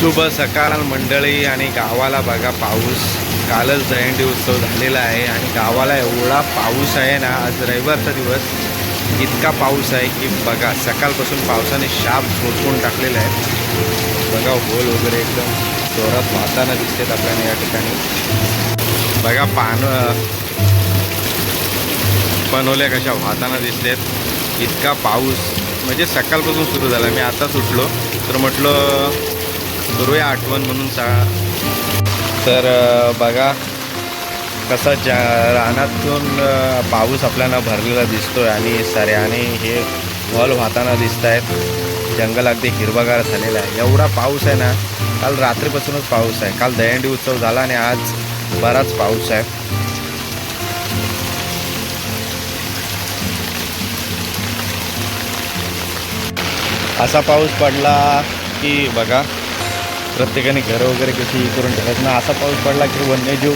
शुभ सकाळ मंडळी आणि गावाला बघा पाऊस. कालच जयंती उत्सव झालेला आहे आणि गावाला एवढा पाऊस आहे ना आज रविवारचा दिवस इतका पाऊस आहे की बघा सकाळपासून पावसाने शाप झोडपून टाकलेला आहे. बघा होल वगैरे एकदम जोरात वाहताना दिसतात आपल्याला या ठिकाणी. बघा पान बनवल्या कशा वाहताना दिसतात इतका पाऊस. म्हणजे सकाळपासून सुरू झाला. मी आताच उठलो. तर म्हटलं करूया आठवण म्हणून सा तर बघा कसा जा रानातून पाऊस आपल्याला भरलेला दिसतो आहे आणि सऱ्याने हे हॉल वाहताना दिसत आहेत जंगल अगदी हिरवागार झालेला आहे. एवढा पाऊस आहे ना काल रात्रीपासूनच पाऊस आहे. काल दहीहंडी उत्सव झाला आणि आज बराच पाऊस आहे. असा पाऊस पडला की बघा प्रत्येकाने घरं वगैरे कशी हे करून ठेवतात. ना असा पाऊस पडला की वन्यजीव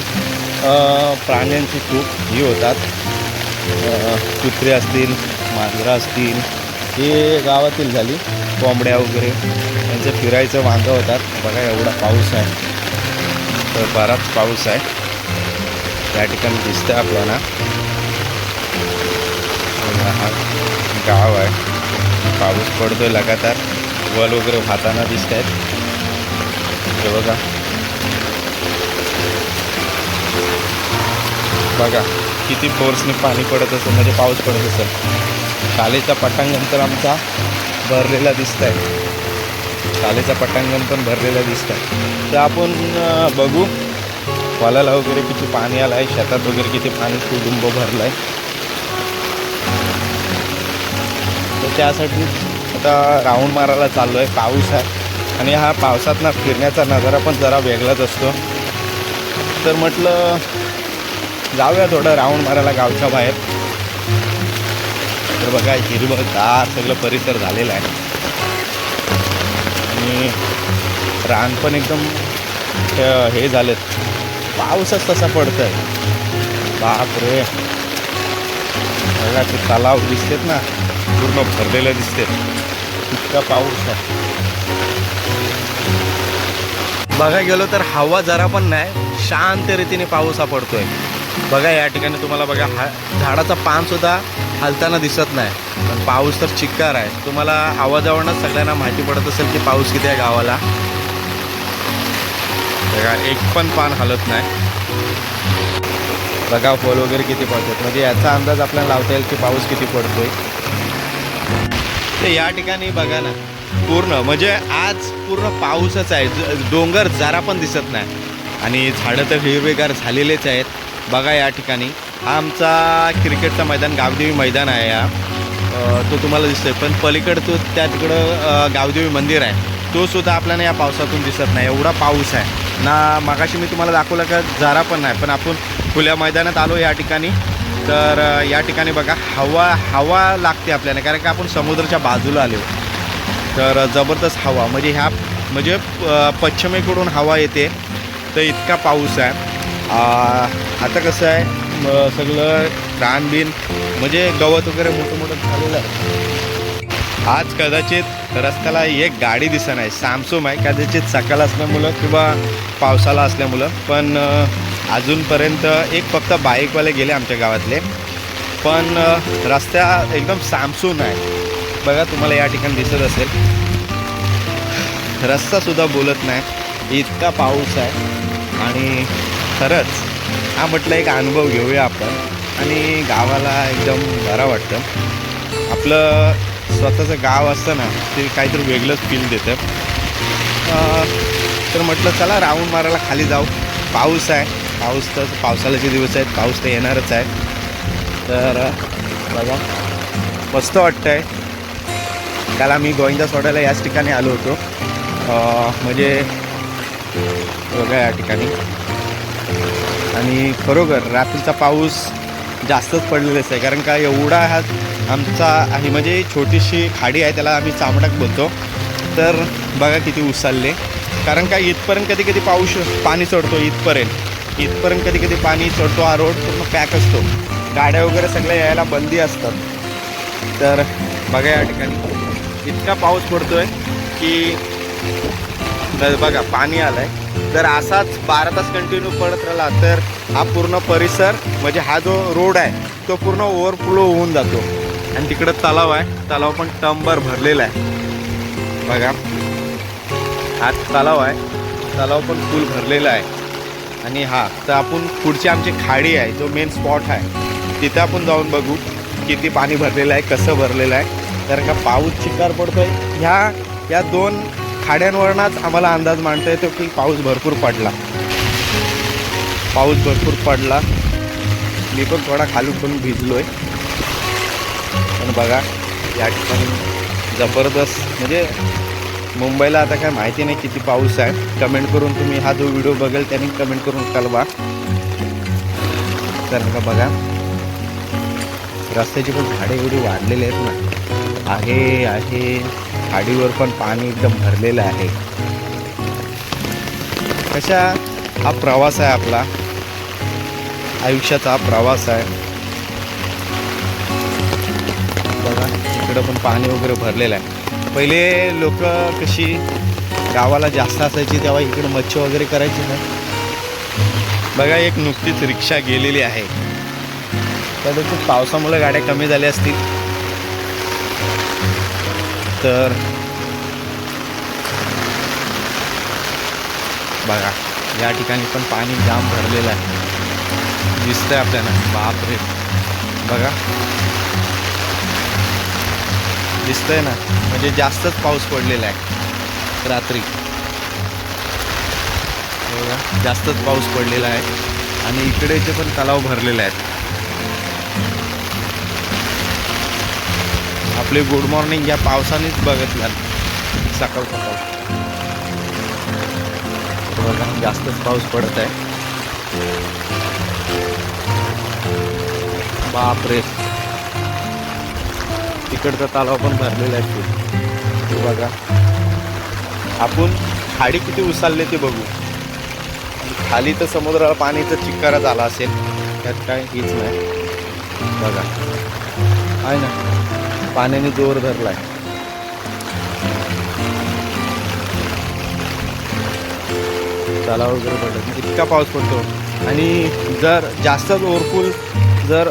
प्राण्यांची खूप ही होतात. कुत्रे असतील मांजरं असतील हे गावातील झाली. कोंबड्या वगैरे त्यांचं फिरायचं वांगं होतात. बघा एवढा पाऊस आहे. तर बराच पाऊस आहे. त्या ठिकाणी दिसतं आपल्याला. हा गाव आहे. पाऊस पडतोय लगातार. वल वगैरे वाहताना दिसत आहेत हे बघा. बघा किती फोर्सने पाणी पडत असेल म्हणजे पाऊस पडत असेल. शाळेचा पटांगण तर आमचा भरलेला दिसत आहे शाळेचा पटांगण पण भरलेला दिसत आहे तर आपण बघू. वालाला वगैरे किती पाणी आलं आहे शेतात वगैरे किती पाणी कुटुंब भरलं आहे तर त्यासाठी आता राऊंड मारायला चाललो आहे पाऊस आहे. आणि हा पावसात ना फिरण्याचा नजारा पण जरा वेगळाच असतो. तर म्हटलं जाऊया थोडं राऊंड मारायला गावच्या बाहेर. तर बघा हिरवगार सगळं परिसर झालेला आहे. आणि रान पण एकदम हे झालेत. पाऊसच तसा पडतोय. बाप रे बघा ते तलाव दिसतेत ना. पूर्ण भरलेलं दिसते इतका पाऊस आहे. बघा गेलो तर हवा जरा पण नाही. शांत रीतीने पाऊस हा पडतोय. बघा या ठिकाणी तुम्हाला बघा हा झाडाचा पान सुद्धा हलताना दिसत नाही. पण पाऊस तर चिक्कार आहे. तुम्हाला आवाजावरूनच सगळ्यांना माहिती पडत असेल की पाऊस किती आहे गावाला. बघा एक पण पान हलत नाही. बघा फळ वगैरे किती पडतात. म्हणजे याचा अंदाज आपल्याला लावता येईल की पाऊस किती पडतोय. तर या ठिकाणी बघा ना पूर्ण म्हणजे आज पूर्ण पाऊसच आहे. डोंगर जरा पण दिसत नाही. आणि झाडं तर हिरवेगार झालेलेच आहेत. बघा या ठिकाणी. हा आमचा क्रिकेटचा मैदान गावदेवी मैदान आहे हा. तो तुम्हाला दिसतोय. पण पलीकडचं त्या तिकडं गावदेवी मंदिर आहे. तो सुद्धा आपल्याला या पावसातून दिसत नाही. एवढा पाऊस आहे. ना मागाशी मी तुम्हाला दाखवलं का जरा पण नाही. पण आपण खुल्या मैदानात आलो या ठिकाणी. तर या ठिकाणी बघा हवा हवा लागते आपल्याला. कारण का आपण समुद्राच्या बाजूला आलो. तर जबरदस्त हवा. म्हणजे ह्या म्हणजे पश्चिमेकडून हवा येते. तर इतका पाऊस आहे. आता कसं आहे सगळं रान बिन म्हणजे गवत वगैरे मोठं मोठं झालेलं आहे. आज कदाचित रस्त्याला एक गाडी दिसत नाही. सॅमसूम आहे. कदाचित सकाळ असल्यामुळं किंवा पावसाला असल्यामुळं. पण अजूनपर्यंत एक फक्त बाईकवाले गेले आमच्या गावातले. पण रस्त्या एकदम सामसून आहे. बघा तुम्हाला या ठिकाणी दिसत असेल. रस्तासुद्धा बोलत नाही. इतका पाऊस आहे. आणि खरंच हा म्हटलं एक अनुभव घेऊया आपण. आणि गावाला एकदम बरं वाटतं. आपलं स्वतःचं गाव असतं ना ते काहीतरी वेगळंच फील देतं. तर म्हटलं चला राऊंड मारायला खाली जाऊ. पाऊस आहे. पाऊस तर पावसाळ्याचे दिवस आहेत. पाऊस तर येणारच आहे. तर बघा. मस्त वाटतं आहे काल आम्ही गोविंदा सोडायला याच ठिकाणी आलो होतो. म्हणजे बघा या ठिकाणी. आणि खरोखर रात्रीचा पाऊस जास्तच पडलेलाच आहे कारण का एवढा हा आमचा आहे म्हणजे छोटीशी खाडी आहे त्याला आम्ही चामडाक बोलतो. तर बघा किती उसालले. कारण का इथपर्यंत कधी कधी पाऊस पाणी चढतो इथपर्यंत. इथपर्यंत कधी कधी पाणी चढतो हा रोड पूर्ण पॅक असतो. गाड्या वगैरे सगळ्या यायला बंदी असतात. तर बघा या ठिकाणी. इतका पाऊस पडतोय की बघा पाणी आलंय. जर असाच बारा तास कंटिन्यू पडत राहिला तर हा पूर्ण परिसर म्हणजे हा जो रोड आहे तो पूर्ण ओव्हरफ्लो होऊन जातो. आणि तिकडं तलाव आहे. तलाव पण टंबर भरलेला आहे. बघा. हा तलाव आहे. तलाव पण फुल भरलेला आहे. आणि हा तर आपण पुढची आमची खाडी आहे जो मेन स्पॉट आहे तिथे आपण जाऊन बघू किती पाणी भरलेलं आहे कसं भरलेलं आहे. कारण का पाऊस चिकार पडतोय. ह्या या दोन खाड्यांवरनाच आम्हाला अंदाज मांडता येतो की पाऊस भरपूर पडला. पाऊस भरपूर पडला. मी पण थोडा खालून पण भिजलोय. पण बघा या ठिकाणी जबरदस्त म्हणजे मुंबईला आता काय माहिती नाही किती पाऊस आहे. कमेंट करून तुम्ही हा जो व्हिडिओ बघेल त्याने कमेंट करून कळवा. तर का बघा रस्त्याची पण झाडे एवढी वाढलेली आहेत ना. आहे आहे. खाडीवर पण पाणी एकदम भरलेलं आहे. कशा? हा प्रवास आहे आपला. आयुष्याचा हा प्रवास आहे. बघा इकडं पण पाणी वगैरे भरलेलं आहे. पहिले लोक कशी गावाला जास्त असायची तेव्हा इकडे मच्छी वगैरे करायची ना. बघा एक नुकतीच रिक्षा गेलेली आहे. कदाचित पावसामुळे गाड्या कमी झाल्या असतील. तर बघा या ठिकाणी पण पाणी जाम भरलेलं आहे. दिसतंय आपल्याला. बापरे. बघा. दिसतंय ना? म्हणजे जास्तच पाऊस पडलेला आहे रात्री. बघा जास्तच पाऊस पडलेला आहे. आणि इकडेचे पण तलाव भरलेले आहेत आपले गुड मॉर्निंग या पावसानेच बघितलं. सकाळ सकाळ. बघा जास्तच पाऊस पडत आहे. बापरे. तिकडचा तलाव पण भरलेला आहे ते बघा. आपण खाडी किती उचलले ते बघू. खाली तर समुद्राला पाणीचा चिक्कारा झाला असेल. त्यात काय हीच नाही. बघा. आहे ना? पाण्याने जोर धरलाय. तलाव वगैरे पडलं इतका पाऊस पडतो. आणि जर जास्तच ओव्हरफुल जर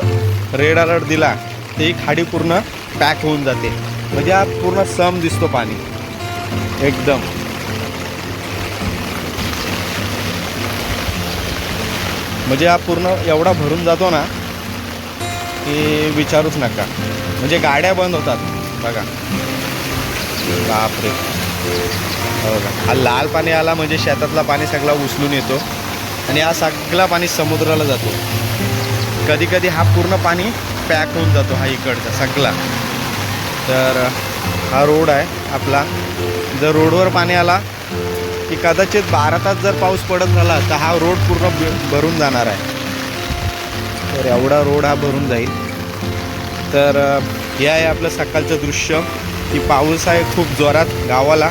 रेड अलर्ट दिला तर ही खाडी पूर्ण पॅक होऊन जाते. म्हणजे हा पूर्ण सम दिसतो पाणी. एकदम. म्हणजे हा पूर्ण एवढा भरून जातो ना की विचारूच नका. म्हणजे गाड्या बंद होतात. बघा. बापरे. हो का? हा लाल पाणी आला म्हणजे शेतातला पाणी सगळा उचलून येतो आणि हा सगळा पाणी समुद्राला जातो. कधी कधी हा पूर्ण पाणी पॅक होऊन जातो हा इकडचा सगळा. तर हा रोड आहे आपला. जर रोडवर पाणी आला की कदाचित बारा तास जर पाऊस पडत झाला तर हा रोड पूर्ण भरून जाणार आहे. तर एवढा रोड हा भरून जाईल. तर हे आहे आपलं सकाळचं दृश्य. की पाऊस आहे खूप जोरात गावाला.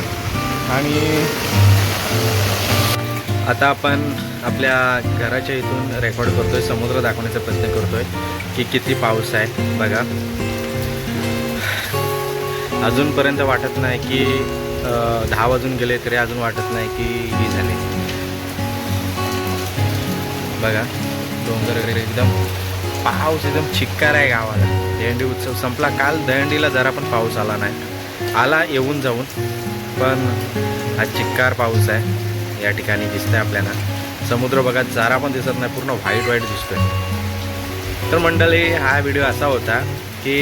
आणि आता आपण आपल्या घराच्या इथून रेकॉर्ड करतोय समुद्र दाखवण्याचा प्रयत्न करतोय की किती पाऊस आहे. बघा. अजूनपर्यंत वाटत नाही की दहा वाजून गेले तरी अजून वाटत नाही की ही झाली. बघा. डोंगर वगैरे एकदम पाऊस एकदम चिक्कार आहे गावाला. दहंडी उत्सव संपला. काल दहंडीला जरा पण पाऊस आला नाही. आला येऊन जाऊन पण हा चिक्कार पाऊस आहे. या ठिकाणी दिसतंय आपल्याला. समुद्र बघा जरा पण दिसत नाही. पूर्ण व्हाईट व्हाईट दिसतोय. तर मंडळी हा व्हिडिओ असा होता की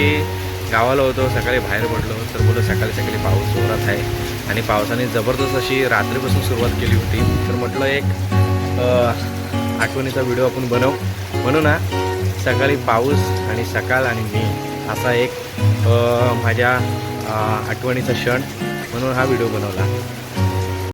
गावाला होतो सकाळी बाहेर पडलो तर बोलो सकाळी सकाळी पाऊस जोरात आहे. आणि पावसाने जबरदस्त अशी रात्रीपासून सुरुवात केली होती. तर म्हटलं एक आठवणीचा व्हिडिओ आपण बनवू. म्हणून ना सकाळी पाऊस आणि सकाळ आणि मी असा एक माझ्या आठवणीचा क्षण म्हणून हा व्हिडिओ बनवला.